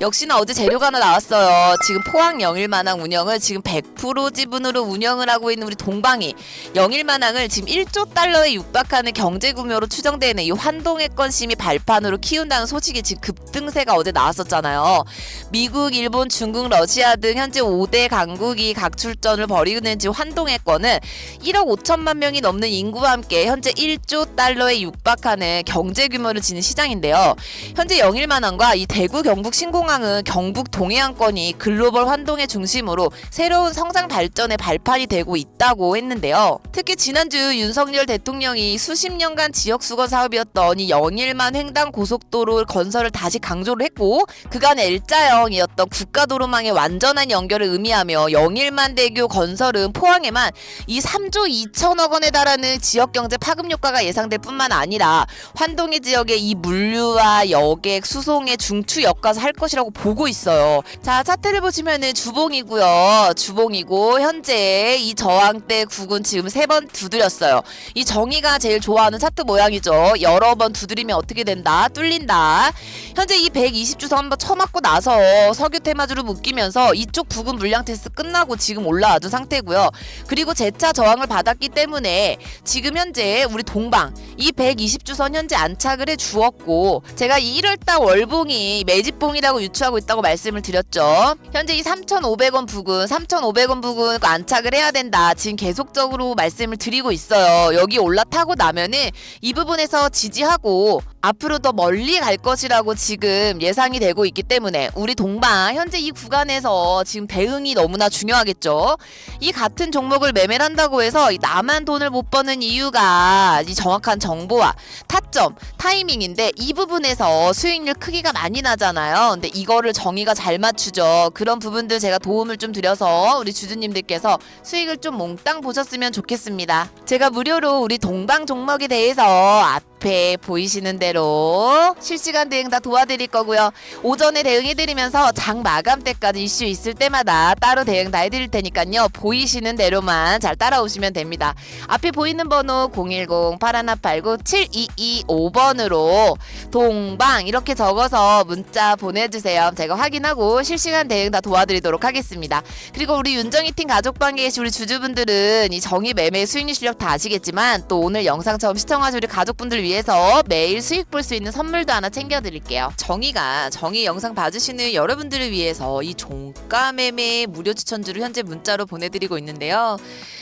역시나 어제 재료가 하나 나왔어요. 지금 포항 영일만항 운영을 지금 100% 지분으로 운영을 하고 있는 우리 동방이 영일만항을 지금 1조 달러에 육박하는 경제 구매로 추정되는 이 환동의 건심이 발판으로 키운다는 소식이 지금 급등세가 어제 나왔었잖아요. 미국, 일본, 중국, 러시아 등 현재 5대 강국이 각 출전을 벌이고 있는 지금 환동의 건은 1억 5천만 명이 넘는 인구와 함께 현재 1조 달러에 육박하는 경제 규모를 지닌 시장인데요. 현재 영일만항과 이 대구 경북 신공항은 경북 동해안권이 글로벌 환동의 중심으로 새로운 성장 발전의 발판이 되고 있다고 했는데요. 특히 지난주 윤석열 대통령이 수십 년간 지역 수거 사업이었던 이 영일만 횡단 고속도로 건설을 다시 강조를 했고 그간 L자형이었던 국가도로망의 완전한 연결을 의미하며 영일만 대교 건설은 포항에만 이 3조 2천억 원에 달하는 지역 경제 파급 효과가 예상될 뿐만 아니라 환동의 지역의 이 물류와 여객, 수송의 중추 역 할을 할 것이라고 보고 있어요. 자, 차트를 보시면은 주봉이고요. 주봉이고 현재 이 저항대 국은 지금 세 번 두드렸어요. 이 정의가 제일 좋아하는 차트 모양이죠. 여러 번 두드리면 어떻게 된다? 뚫린다. 현재 이 120주선 한번 쳐맞고 나서 석유 테마주로 묶이면서 이쪽 부근 물량 테스트 끝나고 지금 올라와준 상태고요. 그리고 재차 저항을 받았기 때문에 지금 현재 우리 동방 이 120주선 현재 안착을 해 주었고 제가 이 1월달 월봉이 매집 봉이라고 유추하고 있다고 말씀을 드렸죠. 현재 이 3,500원 부근, 3,500원 부근 안착을 해야 된다. 지금 계속적으로 말씀을 드리고 있어요. 여기 올라타고 나면은 이 부분에서 지지하고 앞으로 더 멀리 갈 것이라고 지금 예상이 되고 있기 때문에 우리 동방 현재 이 구간에서 지금 대응이 너무나 중요하겠죠. 이 같은 종목을 매매를 한다고 해서 이 나만 돈을 못 버는 이유가 이 정확한 정보와 타점, 타이밍인데 이 부분에서 수익률 크기가 많이 나잖아요. 근데 이거를 정의가 잘 맞추죠. 그런 부분들 제가 도움을 좀 드려서 우리 주주님들께서 수익을 좀 몽땅 보셨으면 좋겠습니다. 제가 무료로 우리 동방 종목에 대해서 앞 에 보이시는 대로 실시간 대응 다 도와드릴 거고요. 오전에 대응해드리면서 장 마감 때까지 이슈 있을 때마다 따로 대응 다 해드릴 테니까요. 보이시는 대로만 잘 따라오시면 됩니다. 앞에 보이는 번호 010-8189-7225번으로 동방 이렇게 적어서 문자 보내주세요. 제가 확인하고 실시간 대응 다 도와드리도록 하겠습니다. 그리고 우리 윤정희 팀 가족방에 계신 우리 주주분들은 이 정의 매매 수익률 실력 다 아시겠지만 또 오늘 영상 처음 시청하신 우리 가족분들 위해 서 매일 수익 볼 수 있는 선물도 하나 챙겨드릴게요. 정의가 정의 영상 봐주시는 여러분들을 위해서 이 종가 매매 무료 추천주를 현재 문자로 보내드리고 있는데요.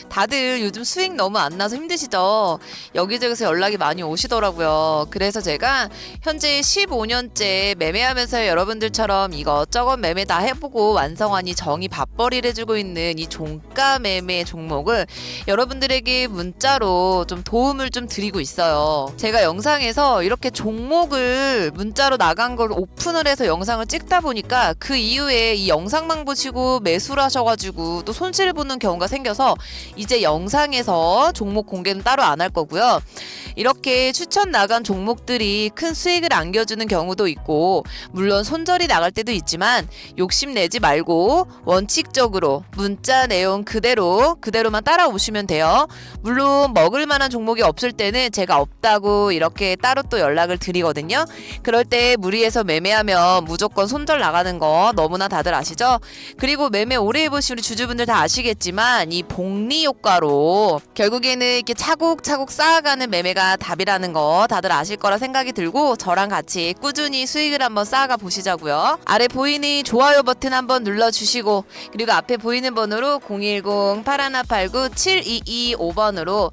다들 요즘 수익 너무 안 나서 힘드시죠? 여기저기서 연락이 많이 오시더라고요. 그래서 제가 현재 15년째 매매하면서 여러분들처럼 이것저것 매매 다 해보고 완성한 이 정의 밥벌이를 해주고 있는 이 종가 매매 종목을 여러분들에게 문자로 좀 도움을 좀 드리고 있어요. 제가 영상에서 이렇게 종목을 문자로 나간 걸 오픈을 해서 영상을 찍다 보니까 그 이후에 이 영상만 보시고 매수를 하셔가지고 또 손실을 보는 경우가 생겨서 이제 영상에서 종목 공개는 따로 안 할 거고요. 이렇게 추천 나간 종목들이 큰 수익을 안겨주는 경우도 있고 물론 손절이 나갈 때도 있지만 욕심내지 말고 원칙적으로 문자 내용 그대로 그대로만 따라오시면 돼요. 물론 먹을 만한 종목이 없을 때는 제가 없다고 이렇게 따로 또 연락을 드리거든요. 그럴 때 무리해서 매매하면 무조건 손절 나가는 거 너무나 다들 아시죠? 그리고 매매 오래 해보신 우리 주주분들 다 아시겠지만 이 복리 효과로 결국에는 이렇게 차곡차곡 쌓아가는 매매 가 답이라는 거 다들 아실 거라 생각이 들고 저랑 같이 꾸준히 수익을 한번 쌓아가 보시자고요. 아래 보이는 좋아요 버튼 한번 눌러주시고 그리고 앞에 보이는 번호로 010-8189-7225번으로